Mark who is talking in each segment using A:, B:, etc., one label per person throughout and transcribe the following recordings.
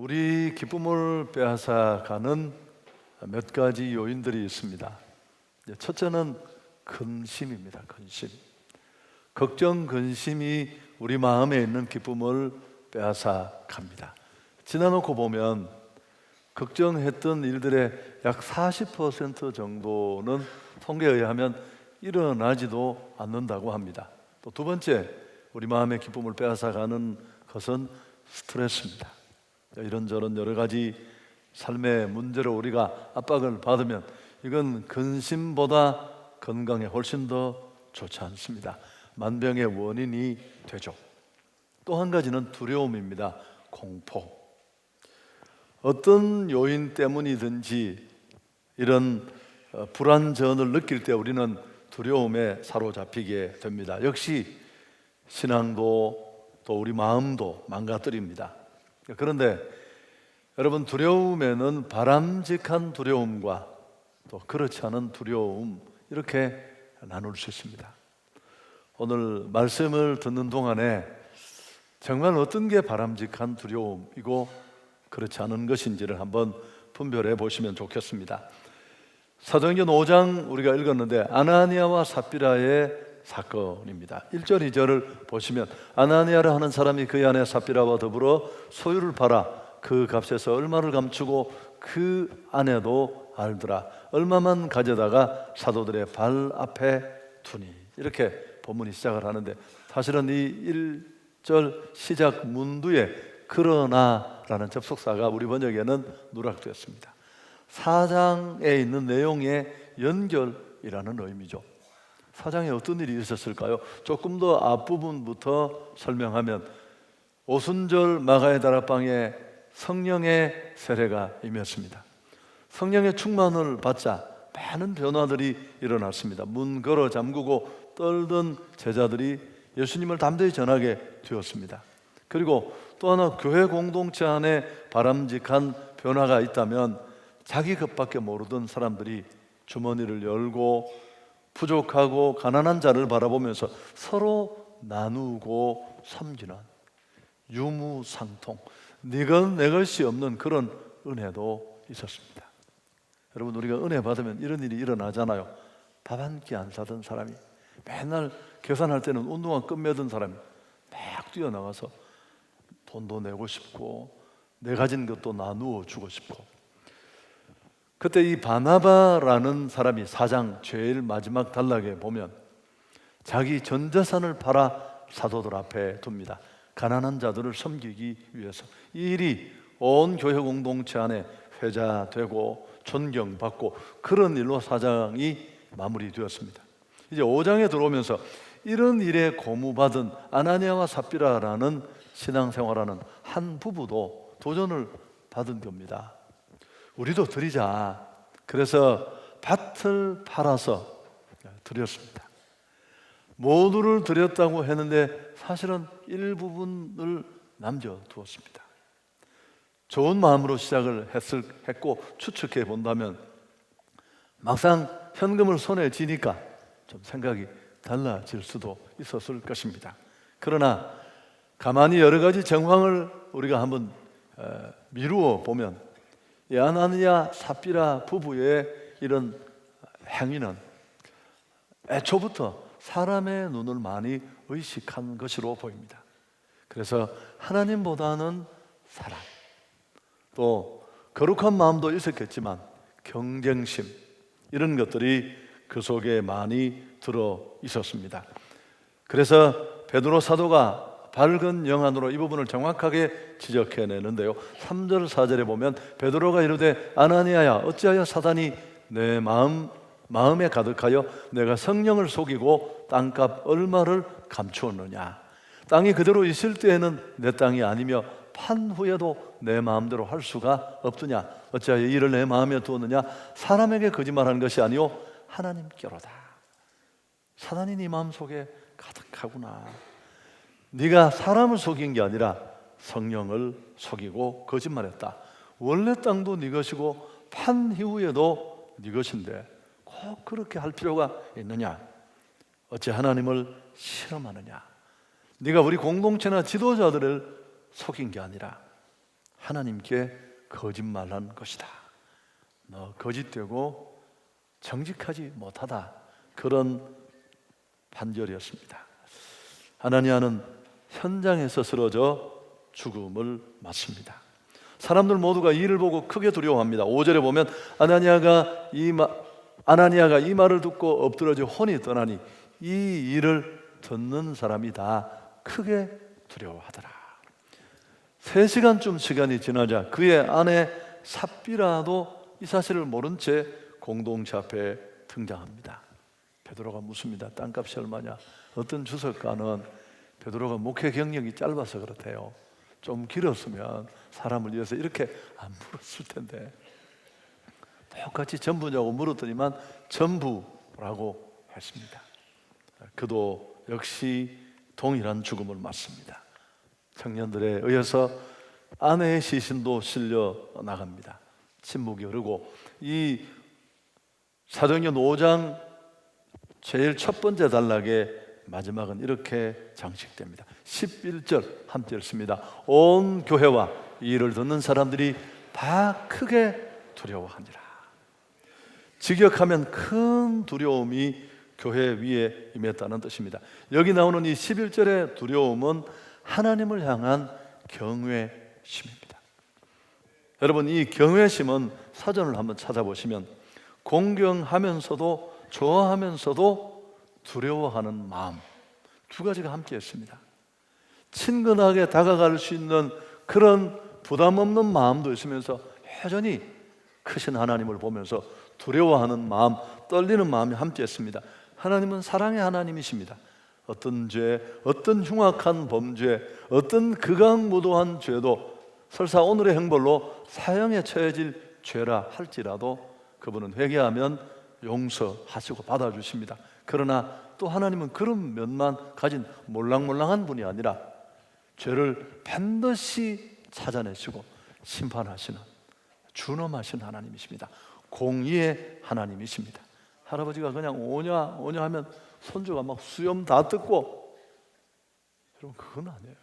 A: 우리 기쁨을 빼앗아가는 몇 가지 요인들이 있습니다. 첫째는 근심입니다. 근심. 걱정, 근심이 우리 마음에 있는 기쁨을 빼앗아 갑니다. 지나놓고 보면 걱정했던 일들의 약 40% 정도는 통계에 의하면 일어나지도 않는다고 합니다. 또 두 번째, 우리 마음의 기쁨을 빼앗아가는 것은 스트레스입니다. 이런저런 여러 가지 삶의 문제로 우리가 압박을 받으면 이건 근심보다 건강에 훨씬 더 좋지 않습니다. 만병의 원인이 되죠. 또 한 가지는 두려움입니다. 공포. 어떤 요인 때문이든지 이런 어, 불안전을 느낄 때 우리는 두려움에 사로잡히게 됩니다. 역시 신앙도 또 우리 마음도 망가뜨립니다. 그런데 여러분 두려움에는 바람직한 두려움과 또 그렇지 않은 두려움 이렇게 나눌 수 있습니다. 오늘 말씀을 듣는 동안에 정말 어떤 게 바람직한 두려움이고 그렇지 않은 것인지를 한번 분별해 보시면 좋겠습니다. 사도행전 5장 우리가 읽었는데 아나니아와 삽비라의 사건입니다. 1절 2절을 보시면 아나니아라 하는 사람이 그 안에 삽비라와 더불어 소유를 팔아 그 값에서 얼마를 감추고 그 안에도 알더라. 얼마만 가져다가 사도들의 발 앞에 두니. 이렇게 본문이 시작을 하는데 사실은 이 1절 시작 문두에 그러나라는 접속사가 우리 번역에는 누락되었습니다. 사장에 있는 내용의 연결이라는 의미죠. 사장에 어떤 일이 있었을까요? 조금 더 앞부분부터 설명하면 오순절 마가의 다락방에 성령의 세례가 임했습니다. 성령의 충만을 받자 많은 변화들이 일어났습니다. 문 걸어 잠그고 떨던 제자들이 예수님을 담대히 전하게 되었습니다. 그리고 또 하나 교회 공동체 안에 바람직한 변화가 있다면 자기 것밖에 모르던 사람들이 주머니를 열고 부족하고 가난한 자를 바라보면서 서로 나누고 섬기는 유무상통 네건 내 것이 없는 그런 은혜도 있었습니다. 여러분 우리가 은혜 받으면 이런 일이 일어나잖아요. 밥 한 끼 안 사던 사람이 맨날 계산할 때는 운동화 끝매던 사람이 막 뛰어나가서 돈도 내고 싶고 내 가진 것도 나누어 주고 싶고 그때 이 바나바라는 사람이 사장 제일 마지막 단락에 보면 자기 전 재산을 팔아 사도들 앞에 둡니다. 가난한 자들을 섬기기 위해서 이 일이 온 교회 공동체 안에 회자되고 존경받고 그런 일로 사장이 마무리되었습니다. 이제 5장에 들어오면서 이런 일에 고무받은 아나니아와 삽비라라는 신앙생활하는 한 부부도 도전을 받은 겁니다. 우리도 드리자. 그래서 밭을 팔아서 드렸습니다. 모두를 드렸다고 했는데 사실은 일부분을 남겨두었습니다. 좋은 마음으로 시작을 했을, 했고 추측해 본다면 막상 현금을 손에 쥐니까 좀 생각이 달라질 수도 있었을 것입니다. 그러나 가만히 여러 가지 정황을 우리가 한번 미루어 보면 아나니아 사피라 부부의 이런 행위는 애초부터 사람의 눈을 많이 의식한 것으로 보입니다. 그래서 하나님보다는 사람, 또 거룩한 마음도 있었겠지만 경쟁심 이런 것들이 그 속에 많이 들어 있었습니다. 그래서 베드로 사도가 밝은 영안으로 이 부분을 정확하게 지적해내는데요. 3절 4절에 보면 베드로가 이르되 아나니아야 어찌하여 사단이 내 마음 마음에 가득하여 내가 성령을 속이고 땅값 얼마를 감추었느냐? 땅이 그대로 있을 때에는 내 땅이 아니며 판 후에도 내 마음대로 할 수가 없더냐? 어찌하여 이를 내 마음에 두었느냐? 사람에게 거짓말하는 것이 아니요 하나님께로다. 사단이 네 마음 속에 가득하구나 네가 사람을 속인 게 아니라 성령을 속이고 거짓말했다. 원래 땅도 네 것이고 판 이후에도 네 것인데 꼭 그렇게 할 필요가 있느냐? 어찌 하나님을 실험하느냐? 네가 우리 공동체나 지도자들을 속인 게 아니라 하나님께 거짓말한 것이다. 너 거짓되고 정직하지 못하다. 그런 판결이었습니다. 하나니아는 현장에서 쓰러져 죽음을 맞습니다. 사람들 모두가 이를 보고 크게 두려워합니다. 5절에 보면 아나니아가 이 마, 아나니아가 이 말을 듣고 엎드러져 혼이 떠나니 이 일을 듣는 사람이 다 크게 두려워하더라. 세 시간쯤 시간이 지나자 그의 아내 삽비라도 이 사실을 모른 채 공동체 앞에 등장합니다. 베드로가 묻습니다. 땅값이 얼마냐? 어떤 주석가는 베드로가 목회 경력이 짧아서 그렇대요. 좀 길었으면 사람을 위해서 이렇게 안 물었을 텐데 똑같이 전부냐고 물었더니만 전부라고 했습니다. 그도 역시 동일한 죽음을 맞습니다. 청년들에 의해서 아내의 시신도 실려 나갑니다. 침묵이 흐르고 이 사도행전 5장 제일 첫 번째 단락의 마지막은 이렇게 장식됩니다. 11절 함께 읽습니다. 온 교회와 이 일을 듣는 사람들이 다 크게 두려워하니라. 직역하면 큰 두려움이 교회 위에 임했다는 뜻입니다. 여기 나오는 이 11절의 두려움은 하나님을 향한 경외심입니다. 여러분 이 경외심은 사전을 한번 찾아보시면 공경하면서도 좋아하면서도 두려워하는 마음 두 가지가 함께 있습니다. 친근하게 다가갈 수 있는 그런 부담 없는 마음도 있으면서 여전히 크신 하나님을 보면서 두려워하는 마음, 떨리는 마음이 함께 있습니다. 하나님은 사랑의 하나님이십니다. 어떤 죄, 어떤 흉악한 범죄, 어떤 극악무도한 죄도 설사 오늘의 행벌로 사형에 처해질 죄라 할지라도 그분은 회개하면 용서하시고 받아주십니다. 그러나 또 하나님은 그런 면만 가진 몰랑몰랑한 분이 아니라 죄를 반드시 찾아내시고 심판하시는 준엄하신 하나님이십니다. 공의의 하나님이십니다. 할아버지가 그냥 오냐 오냐 하면 손주가 막 수염 다 뜯고 여러분 그건 아니에요.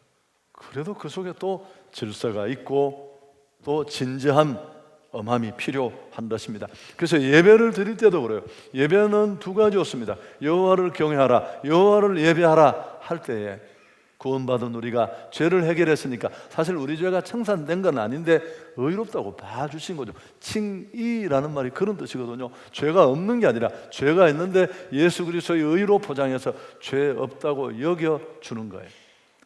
A: 그래도 그 속에 또 질서가 있고 또 진지한 엄함이 필요한 것입니다. 그래서 예배를 드릴 때도 그래요. 예배는 두 가지였습니다. 여호와를 경외하라, 여호와를 예배하라 할 때에 구원받은 우리가 죄를 해결했으니까 사실 우리 죄가 청산된 건 아닌데 의롭다고 봐주신 거죠. 칭의라는 말이 그런 뜻이거든요. 죄가 없는 게 아니라 죄가 있는데 예수 그리스도의 의로 포장해서 죄 없다고 여겨 주는 거예요.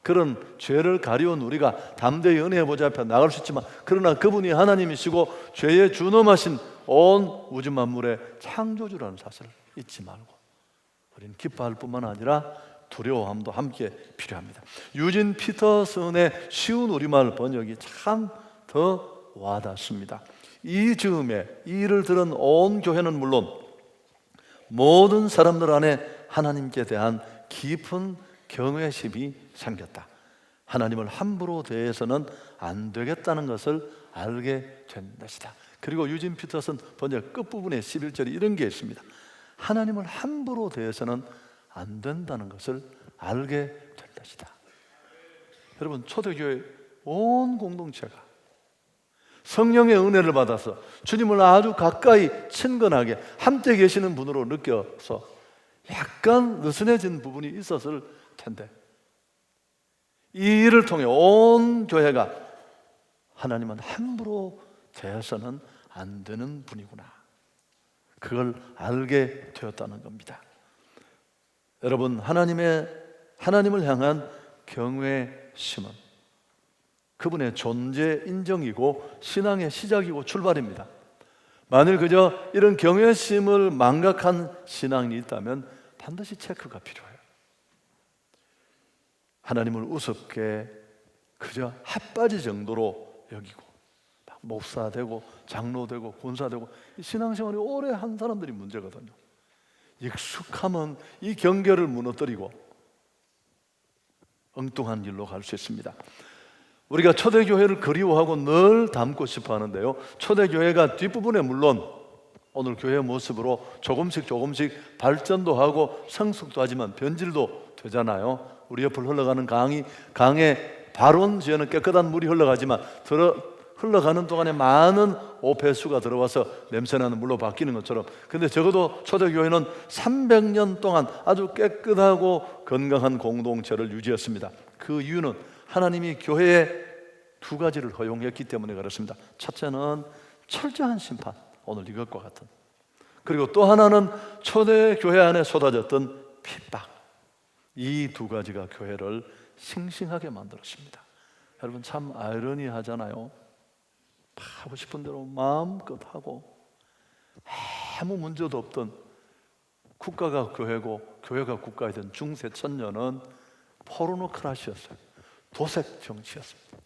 A: 그런 죄를 가리운 우리가 담대히 은혜의 보좌 앞에 나갈 수 있지만 그러나 그분이 하나님이시고 죄의 준엄하신 온 우주 만물의 창조주라는 사실을 잊지 말고 우리는 기뻐할 뿐만 아니라 두려워함도 함께 필요합니다. 유진 피터슨의 쉬운 우리말 번역이 참 더 와닿습니다. 이 즈음에 이 일을 들은 온 교회는 물론 모든 사람들 안에 하나님께 대한 깊은 경외심이 생겼다. 하나님을 함부로 대해서는 안 되겠다는 것을 알게 된 것이다. 그리고 유진 피터슨 번역 끝부분에 11절에 이런 게 있습니다. 하나님을 함부로 대해서는 안 된다는 것을 알게 될 것이다. 여러분 초대교회 온 공동체가 성령의 은혜를 받아서 주님을 아주 가까이 친근하게 함께 계시는 분으로 느껴서 약간 느슨해진 부분이 있었을 텐데 이 일을 통해 온 교회가 하나님은 함부로 대해서는 안 되는 분이구나. 그걸 알게 되었다는 겁니다. 여러분 하나님의 하나님을 향한 경외심은 그분의 존재 인정이고 신앙의 시작이고 출발입니다. 만일 그저 이런 경외심을 망각한 신앙이 있다면 반드시 체크가 필요해요. 하나님을 우습게 그저 핫바지 정도로 여기고 목사 되고 장로 되고 권사 되고 신앙생활이 오래 한 사람들이 문제거든요. 익숙하면 이 경계를 무너뜨리고 엉뚱한 길로 갈 수 있습니다. 우리가 초대교회를 그리워하고 늘 담고 싶어 하는데요. 초대교회가 뒷부분에 물론 오늘 교회 모습으로 조금씩 조금씩 발전도 하고 성숙도 하지만 변질도 되잖아요. 우리 옆을 흘러가는 강이 강에 지어는 깨끗한 물이 흘러가지만 들어 흘러가는 동안에 많은 오폐수가 들어와서 냄새나는 물로 바뀌는 것처럼 근데 적어도 초대교회는 300년 동안 아주 깨끗하고 건강한 공동체를 유지했습니다. 그 이유는 하나님이 교회에 두 가지를 허용했기 때문에 그렇습니다. 첫째는 철저한 심판, 오늘 이것과 같은. 그리고 또 하나는 초대교회 안에 쏟아졌던 핍박. 이 두 가지가 교회를 싱싱하게 만들었습니다. 여러분 참 아이러니하잖아요. 하고 싶은 대로 마음껏 하고 아무 문제도 없던 국가가 교회고 교회가 국가이던 중세 천년은 포르노크라시였어요. 도색 정치였습니다.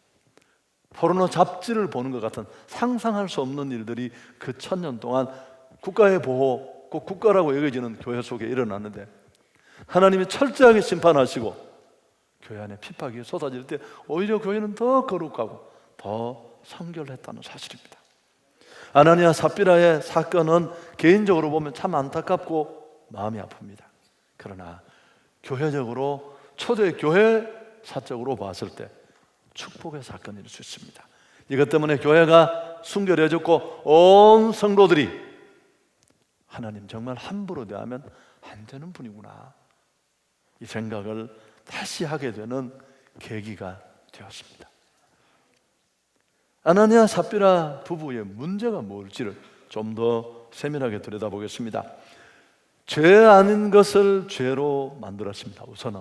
A: 포르노 잡지를 보는 것 같은 상상할 수 없는 일들이 그 천년 동안 국가의 보호, 꼭 국가라고 여겨지는 교회 속에 일어났는데 하나님이 철저하게 심판하시고 교회 안에 핍박이 쏟아질 때 오히려 교회는 더 거룩하고 더 성결했다는 사실입니다. 아나니아 삽비라의 사건은 개인적으로 보면 참 안타깝고 마음이 아픕니다. 그러나 교회적으로 초대 교회 사적으로 봤을 때 축복의 사건일 수 있습니다. 이것 때문에 교회가 순결해졌고 온 성도들이 하나님 정말 함부로 대하면 안 되는 분이구나 이 생각을 다시 하게 되는 계기가 되었습니다. 아나니아 삽비라 부부의 문제가 뭘지를 좀 더 세밀하게 들여다보겠습니다. 죄 아닌 것을 죄로 만들었습니다. 우선은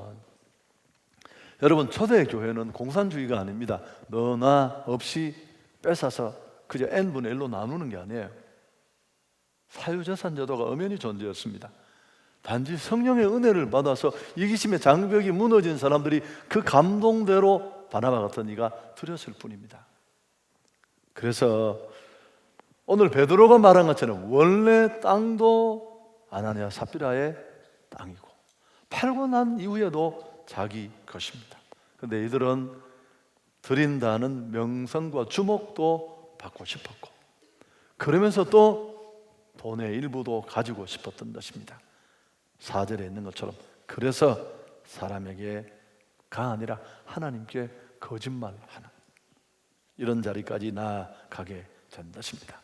A: 여러분 초대 교회는 공산주의가 아닙니다. 너나 없이 뺏어서 그저 n분의 1로 나누는 게 아니에요. 사유재산 제도가 엄연히 존재했습니다. 단지 성령의 은혜를 받아서 이기심의 장벽이 무너진 사람들이 그 감동대로 바나바 같은 이가 드렸을 뿐입니다. 그래서 오늘 베드로가 말한 것처럼 원래 땅도 아나니아 삽비라의 땅이고 팔고 난 이후에도 자기 것입니다. 근데 이들은 드린다는 명성과 주목도 받고 싶었고 그러면서 또 돈의 일부도 가지고 싶었던 것입니다. 사절에 있는 것처럼 그래서 사람에게가 아니라 하나님께 거짓말하는 이런 자리까지 나아가게 된 것입니다.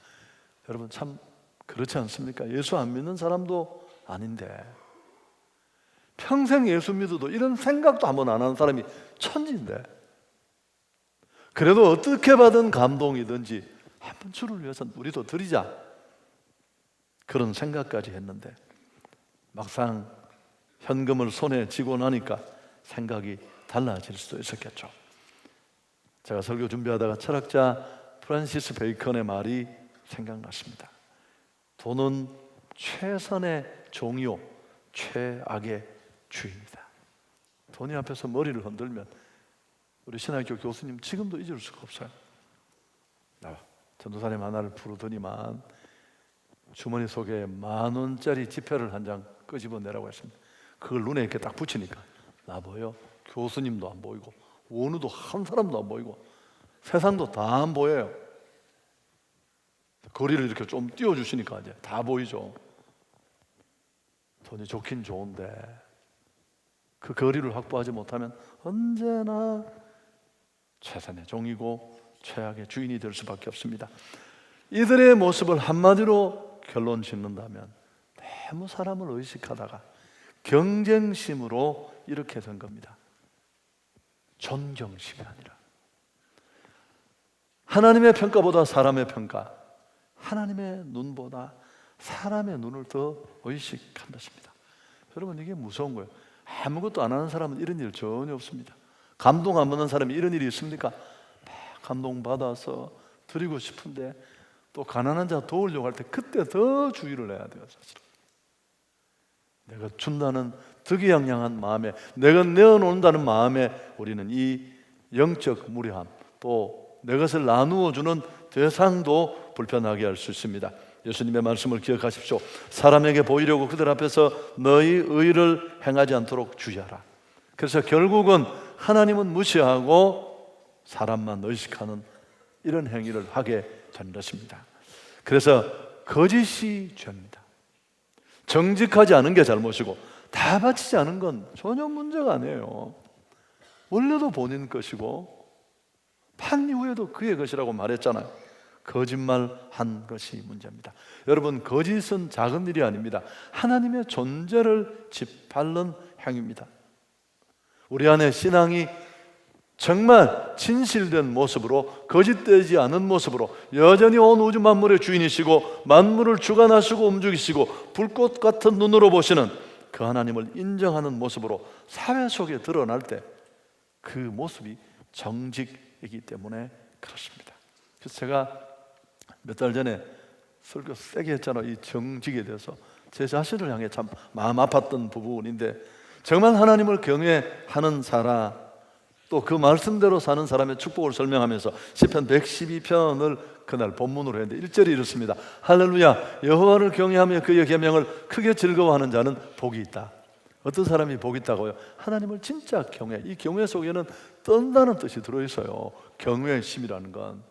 A: 여러분 참 그렇지 않습니까? 예수 안 믿는 사람도 아닌데 평생 예수 믿어도 이런 생각도 한번 안 하는 사람이 천지인데 그래도 어떻게 받은 감동이든지 한번 주를 위해서 우리도 드리자 그런 생각까지 했는데 막상 현금을 손에 쥐고 나니까 생각이 달라질 수도 있었겠죠. 제가 설교 준비하다가 철학자 프란시스 베이컨의 말이 생각났습니다. 돈은 최선의 종이요, 최악의 주인이다. 돈이 앞에서 머리를 흔들면 우리 신학교 교수님 지금도 잊을 수가 없어요. 나 전도사님 하나를 부르더니만 주머니 속에 만 원짜리 지폐를 한 장 끄집어내라고 했습니다. 그걸 눈에 이렇게 딱 붙이니까 나 보여. 교수님도 안 보이고 원우도 한 사람도 안 보이고 세상도 다 안 보여요. 거리를 이렇게 좀 띄워주시니까 이제 다 보이죠. 돈이 좋긴 좋은데 그 거리를 확보하지 못하면 언제나 최선의 종이고 최악의 주인이 될 수밖에 없습니다. 이들의 모습을 한마디로 결론 짓는다면 너무 사람을 의식하다가 경쟁심으로 이렇게 된 겁니다. 존경심이 아니라 하나님의 평가보다 사람의 평가, 하나님의 눈보다 사람의 눈을 더 의식한 것입니다. 여러분 이게 무서운 거예요. 아무것도 안 하는 사람은 이런 일 전혀 없습니다. 감동 안 받는 사람이 이런 일이 있습니까? 감동 받아서 드리고 싶은데 또 가난한 자 도우려고 할 때 그때 더 주의를 해야 돼요, 사실. 내가 준다는 득이양양한 마음에 내가 내어놓는다는 마음에 우리는 이 영적 무례함 또 내 것을 나누어 주는 대상도 불편하게 할 수 있습니다. 예수님의 말씀을 기억하십시오. 사람에게 보이려고 그들 앞에서 너희 의를 행하지 않도록 주의하라. 그래서 결국은 하나님은 무시하고 사람만 의식하는 이런 행위를 하게 된 것입니다. 그래서 거짓이 죄입니다. 정직하지 않은 게 잘못이고 다 바치지 않은 건 전혀 문제가 아니에요. 원래도 본인 것이고 판 이후에도 그의 것이라고 말했잖아요. 거짓말 한 것이 문제입니다. 여러분 거짓은 작은 일이 아닙니다. 하나님의 존재를 짓밟는 행위입니다. 우리 안에 신앙이 정말 진실된 모습으로 거짓되지 않은 모습으로 여전히 온 우주 만물의 주인이시고 만물을 주관하시고 움직이시고 불꽃 같은 눈으로 보시는 그 하나님을 인정하는 모습으로 사회 속에 드러날 때 그 모습이 정직이기 때문에 그렇습니다. 그래서 제가 몇 달 전에 설교 세게 했잖아요. 이 정직에 대해서 제 자신을 향해 참 마음 아팠던 부분인데 정말 하나님을 경외하는 사람 또 그 말씀대로 사는 사람의 축복을 설명하면서 시편 112편을 그날 본문으로 했는데 1절이 이렇습니다. 할렐루야 여호와를 경외하며 그의 계명을 크게 즐거워하는 자는 복이 있다. 어떤 사람이 복 있다고요? 하나님을 진짜 경외. 이 경외 속에는 떤다는 뜻이 들어 있어요. 경외의 심이라는 건.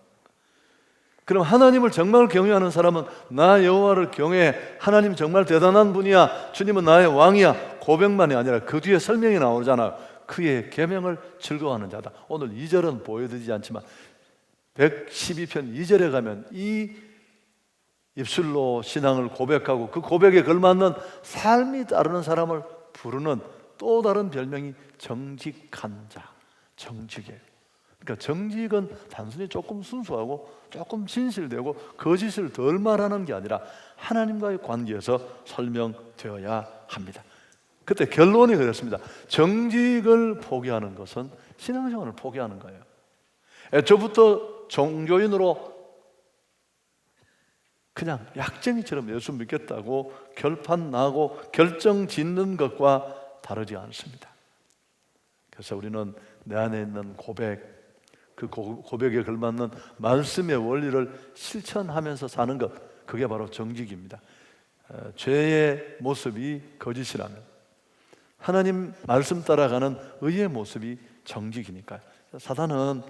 A: 그럼 하나님을 정말 경외하는 사람은 나 여호와를 경외해. 하나님 정말 대단한 분이야. 주님은 나의 왕이야. 고백만이 아니라 그 뒤에 설명이 나오잖아요. 그의 계명을 즐거워하는 자다. 오늘 2절은 보여드리지 않지만 112편 2절에 가면 이 입술로 신앙을 고백하고 그 고백에 걸맞는 삶이 따르는 사람을 부르는 또 다른 별명이 정직한 자, 정직이에요. 그러니까 정직은 단순히 조금 순수하고 조금 진실되고 거짓을 덜 말하는 게 아니라 하나님과의 관계에서 설명되어야 합니다. 그때 결론이 그랬습니다. 정직을 포기하는 것은 신앙생활을 포기하는 거예요. 애초부터 종교인으로 그냥 약쟁이처럼 예수 믿겠다고 결판 나고 결정 짓는 것과 다르지 않습니다. 그래서 우리는 내 안에 있는 고백, 그 고백에 걸맞는 말씀의 원리를 실천하면서 사는 것, 그게 바로 정직입니다. 어, 죄의 모습이 거짓이라면 하나님 말씀 따라가는 의의 모습이 정직이니까요. 사단은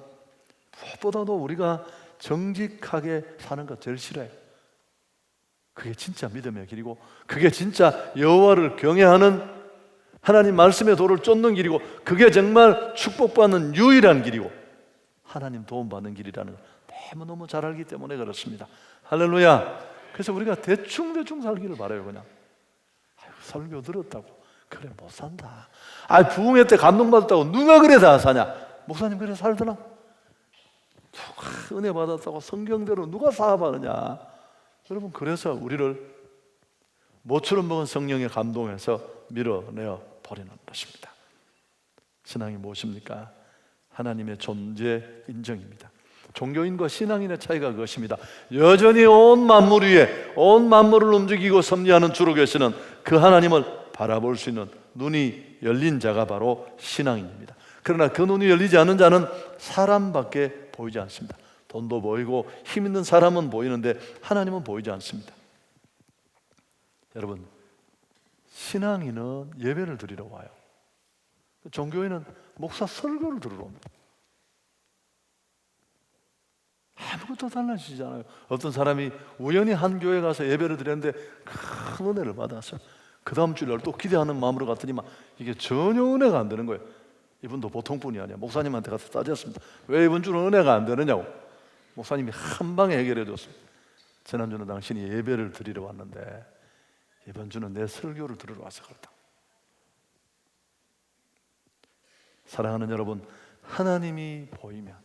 A: 무엇보다도 우리가 정직하게 사는 것 제일 싫어요. 그게 진짜 믿음의 길이고 그게 진짜 여호와를 경외하는 하나님 말씀의 도를 쫓는 길이고 그게 정말 축복받는 유일한 길이고 하나님 도움받는 길이라는 걸 너무너무 잘 알기 때문에 그렇습니다. 할렐루야. 그래서 우리가 대충대충 살기를 바라요 그냥. 아유, 설교 들었다고 그래 못 산다. 아 부흥회 때 감동받았다고 누가 그래 다 사냐? 목사님 그래? 누가 은혜 받았다고 성경대로 누가 사업하느냐? 여러분 그래서 우리를 모처럼 먹은 성령의 감동에서 밀어내어 버리는 것입니다. 신앙이 무엇입니까? 하나님의 존재 인정입니다. 종교인과 신앙인의 차이가 그것입니다. 여전히 온 만물 위에 온 만물을 움직이고 섭리하는 주로 계시는 그 하나님을 바라볼 수 있는 눈이 열린 자가 바로 신앙인입니다. 그러나 그 눈이 열리지 않은 자는 사람밖에 보이지 않습니다. 돈도 보이고 힘 있는 사람은 보이는데 하나님은 보이지 않습니다. 여러분, 신앙인은 예배를 드리러 와요. 종교인은 목사 설교를 들으러 옵니다. 아무것도 달라지잖아요. 어떤 사람이 우연히 한 교회 가서 예배를 드렸는데 큰 은혜를 받았어요. 그 다음 주일 또 기대하는 마음으로 갔더니만 이게 전혀 은혜가 안 되는 거예요. 이분도 보통 분이 아니야. 목사님한테 가서 따졌습니다. 왜 이번 주는 은혜가 안 되느냐고. 목사님이 한 방에 해결해 줬습니다. 지난주는 당신이 예배를 드리러 왔는데 이번 주는 내 설교를 들으러 와서 그렇다. 사랑하는 여러분, 하나님이 보이면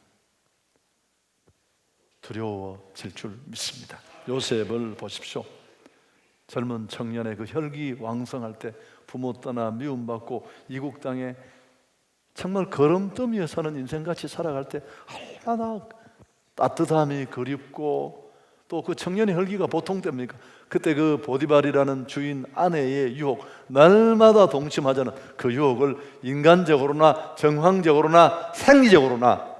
A: 두려워질 줄 믿습니다. 요셉을 보십시오. 젊은 청년의 그 혈기 왕성할 때 부모 떠나 미움받고 이국 땅에 정말 걸음더미에 사는 인생같이 살아갈 때 얼마나 따뜻함이 그립고 또 그 청년의 혈기가 보통 됩니까? 그때 그 보디발이라는 주인 아내의 유혹 날마다 동침하자는 그 유혹을 인간적으로나 정황적으로나 생리적으로나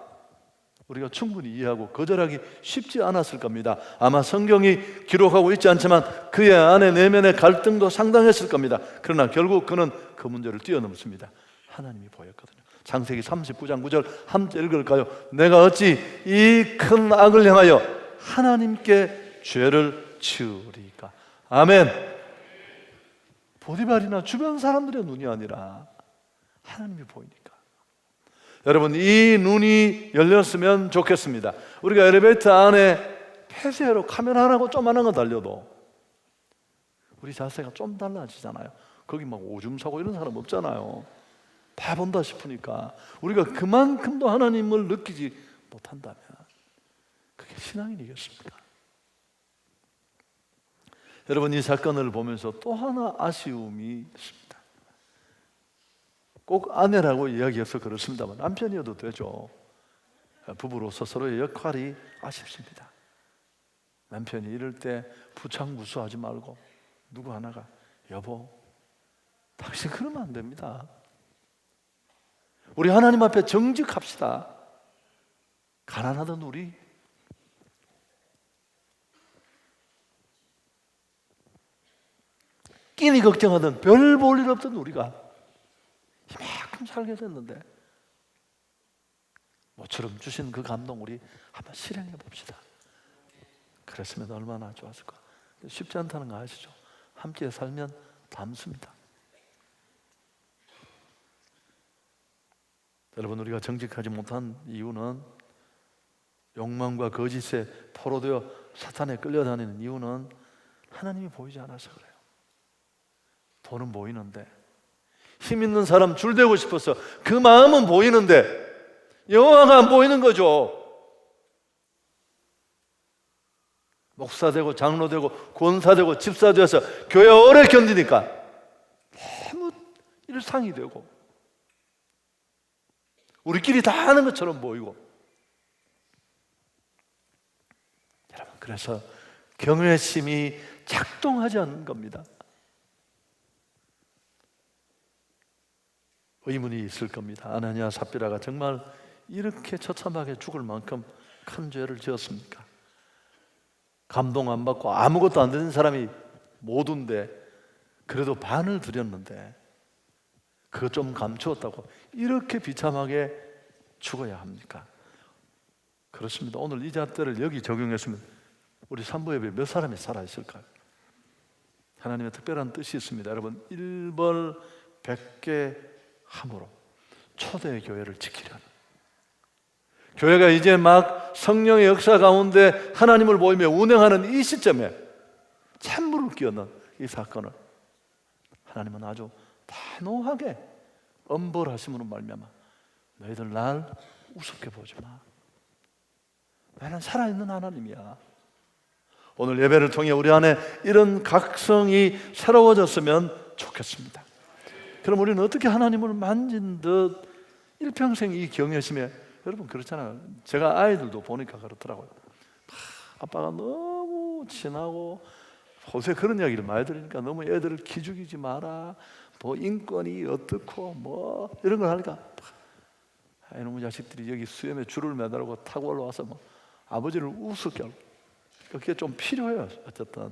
A: 우리가 충분히 이해하고 거절하기 쉽지 않았을 겁니다. 아마 성경이 기록하고 있지 않지만 그의 안에 내면의 갈등도 상당했을 겁니다. 그러나 결국 그는 그 문제를 뛰어넘습니다. 하나님이 보였거든요. 창세기 39장 9절 함께 읽을까요? 내가 어찌 이 큰 악을 행하여 하나님께 죄를 치우리까? 아멘. 보디발이나 주변 사람들의 눈이 아니라 하나님이 보이니까. 여러분 이 눈이 열렸으면 좋겠습니다. 우리가 엘리베이터 안에 폐쇄로 카메라 하나고 조그만한 거 달려도 우리 자세가 좀 달라지잖아요. 거기 막 오줌 싸고 이런 사람 없잖아요. 다 본다 싶으니까 우리가 그만큼도 하나님을 느끼지 못한다면 그게 신앙인이겠습니까? 여러분 이 사건을 보면서 또 하나 아쉬움이 있습니다. 꼭 아내라고 이야기해서 그렇습니다만 남편이어도 되죠. 부부로서 서로의 역할이 아쉽습니다. 남편이 이럴 때 부창부수하지 말고 누구 하나가 여보 당신 그러면 안 됩니다. 우리 하나님 앞에 정직합시다. 가난하던 우리 끼니 걱정하던 별 볼 일 없던 우리가 이만큼 살게 됐는데 모처럼 주신 그 감동 우리 한번 실행해 봅시다. 그랬으면 얼마나 좋았을까. 쉽지 않다는 거 아시죠? 함께 살면 담습니다. 여러분 우리가 정직하지 못한 이유는 욕망과 거짓에 포로되어 사탄에 끌려다니는 이유는 하나님이 보이지 않아서 그래요. 돈은 보이는데 힘 있는 사람 줄 대고 싶어서 그 마음은 보이는데 여호와가 안 보이는 거죠. 목사 되고 장로 되고 권사 되고 집사 되어서 교회 오래 견디니까 너무 일상이 되고 우리끼리 다 하는 것처럼 보이고 여러분 그래서 경외심이 작동하지 않는 겁니다. 의문이 있을 겁니다. 아나니아 삽비라가 정말 이렇게 처참하게 죽을 만큼 큰 죄를 지었습니까? 감동 안 받고 아무것도 안 되는 사람이 모두인데 그래도 반을 드렸는데 그거 좀 감추었다고 이렇게 비참하게 죽어야 합니까? 그렇습니다. 오늘 이 잣대를 여기 적용했으면 우리 산부 예배 몇 사람이 살아 있을까요? 하나님의 특별한 뜻이 있습니다. 여러분 일벌 백개 함으로 초대 교회를 지키려는 교회가 이제 막 성령의 역사 가운데 하나님을 보이며 운행하는 이 시점에 찬물을 끼얹는 이 사건을 하나님은 아주 단호하게 엄벌하심으로 말미암아 너희들 날 우습게 보지 마. 나는 살아있는 하나님이야. 오늘 예배를 통해 우리 안에 이런 각성이 새로워졌으면 좋겠습니다. 그럼 우리는 어떻게 하나님을 만진 듯 일평생 이 경외심에 여러분 그렇잖아요. 제가 아이들도 보니까 그렇더라고요. 아빠가 너무 친하고 요새 그런 이야기를 많이 들으니까 너무 애들을 기죽이지 마라. 뭐 인권이 어떻고 뭐 이런 걸 하니까 아, 이놈의 자식들이 여기 수염에 줄을 매달고 타고 올라와서 뭐 아버지를 우습게 하고 그게 좀 필요해요. 어쨌든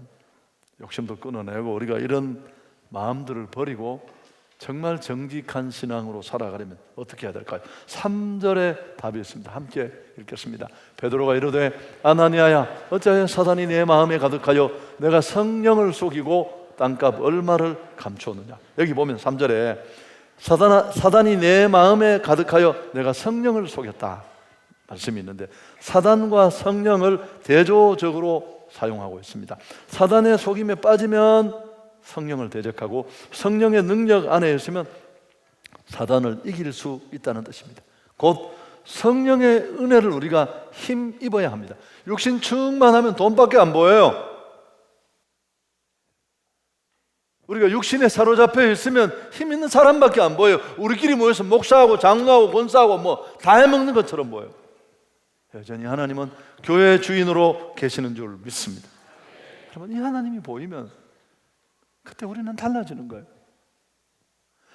A: 욕심도 끊어내고 우리가 이런 마음들을 버리고 정말 정직한 신앙으로 살아가려면 어떻게 해야 될까요? 3절에 답이 있습니다. 함께 읽겠습니다. 베드로가 이르되 아나니아야 어찌하여 사단이 내 마음에 가득하여 내가 성령을 속이고 땅값 얼마를 감추었느냐. 여기 보면 3절에 사단, 사단이 내 마음에 가득하여 내가 성령을 속였다. 말씀이 있는데 사단과 성령을 대조적으로 사용하고 있습니다. 사단의 속임에 빠지면 성령을 대적하고 성령의 능력 안에 있으면 사단을 이길 수 있다는 뜻입니다. 곧 성령의 은혜를 우리가 힘 입어야 합니다. 육신 충만하면 돈밖에 안 보여요. 우리가 육신에 사로잡혀 있으면 힘 있는 사람밖에 안 보여요. 우리끼리 모여서 목사하고 장로하고 권사하고 뭐 다 해먹는 것처럼 보여요. 여전히 하나님은 교회 주인으로 계시는 줄 믿습니다. 여러분, 이 하나님이 보이면 그때 우리는 달라지는 거예요.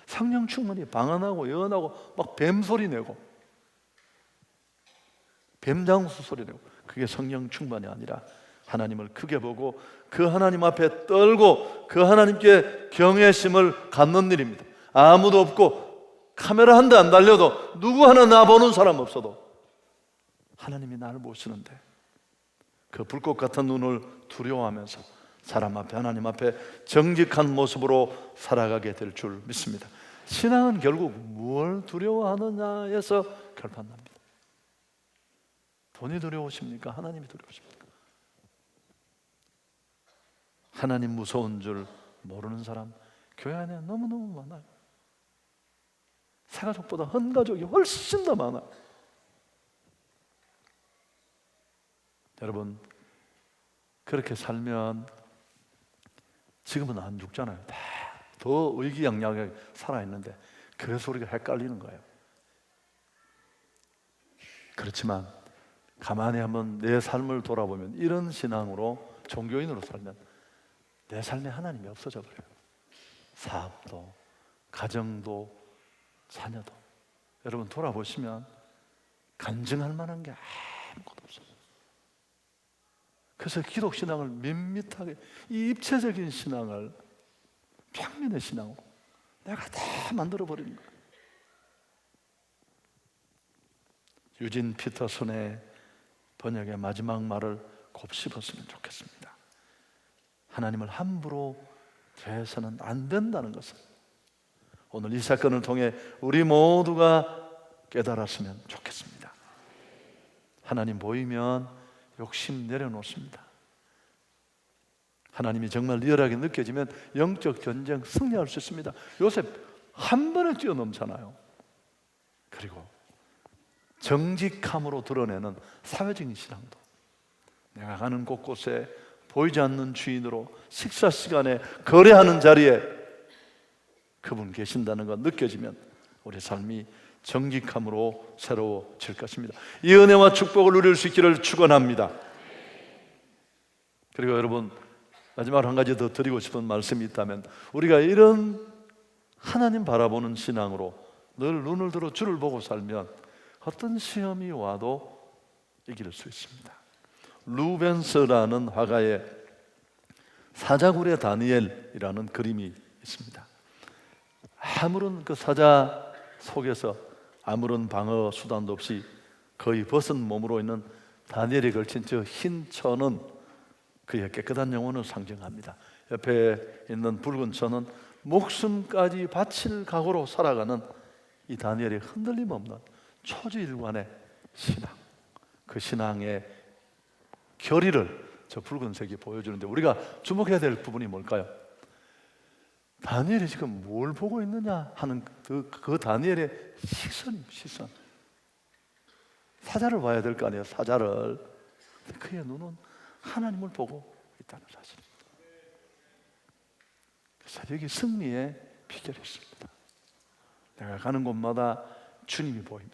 A: 성령 충만이 방언하고 예언하고 막 뱀 소리 내고 뱀장수 소리 내고 그게 성령 충만이 아니라 하나님을 크게 보고 그 하나님 앞에 떨고 그 하나님께 경외심을 갖는 일입니다. 아무도 없고 카메라 한 대 안 달려도 누구 하나 나 보는 사람 없어도 하나님이 나를 보시는데 그 불꽃 같은 눈을 두려워하면서 사람 앞에 하나님 앞에 정직한 모습으로 살아가게 될 줄 믿습니다. 신앙은 결국 무엇 두려워하느냐에서 결판납니다. 돈이 두려우십니까? 하나님이 두려우십니까? 하나님 무서운 줄 모르는 사람 교회 안에 너무너무 많아요. 새가족보다 헌가족이 훨씬 더 많아요. 여러분 그렇게 살면 지금은 안 죽잖아요. 다더 의기양양하게 살아있는데 그래서 우리가 헷갈리는 거예요. 그렇지만 가만히 한번 내 삶을 돌아보면 이런 신앙으로 종교인으로 살면 내 삶에 하나님이 없어져 버려요. 사업도, 가정도, 자녀도. 여러분 돌아보시면 간증할 만한 게. 그래서 기독 신앙을 밋밋하게 이 입체적인 신앙을 평면의 신앙으로 내가 다 만들어 버리는 거예요. 유진 피터슨의 번역의 마지막 말을 곱씹었으면 좋겠습니다. 하나님을 함부로 대해서는 안 된다는 것을 오늘 이 사건을 통해 우리 모두가 깨달았으면 좋겠습니다. 하나님 보이면 욕심 내려놓습니다. 하나님이 정말 리얼하게 느껴지면 영적 전쟁 승리할 수 있습니다. 요셉 한 번에 뛰어넘잖아요. 그리고 정직함으로 드러내는 사회적인 신앙도 내가 가는 곳곳에 보이지 않는 주인으로 식사 시간에 거래하는 자리에 그분 계신다는 것 느껴지면 우리 삶이 정직함으로 새로워질 것입니다. 이 은혜와 축복을 누릴 수 있기를 축원합니다. 그리고 여러분 마지막으로 한 가지 더 드리고 싶은 말씀이 있다면 우리가 이런 하나님 바라보는 신앙으로 늘 눈을 들어 주를 보고 살면 어떤 시험이 와도 이길 수 있습니다. 루벤스라는 화가의 사자굴의 다니엘이라는 그림이 있습니다. 아무런 그 사자 속에서 아무런 방어 수단도 없이 거의 벗은 몸으로 있는 다니엘이 걸친 저 흰 천은 그의 깨끗한 영혼을 상징합니다. 옆에 있는 붉은 천은 목숨까지 바칠 각오로 살아가는 이 다니엘의 흔들림 없는 초지일관의 신앙, 그 신앙의 결의를 저 붉은색이 보여주는데 우리가 주목해야 될 부분이 뭘까요? 다니엘이 지금 뭘 보고 있느냐 하는 그, 그 다니엘의 시선, 시선. 사자를 봐야 될 거 아니에요, 사자를. 그의 눈은 하나님을 보고 있다는 사실. 그래서 여기 승리의 비결이 있습니다. 내가 가는 곳마다 주님이 보이면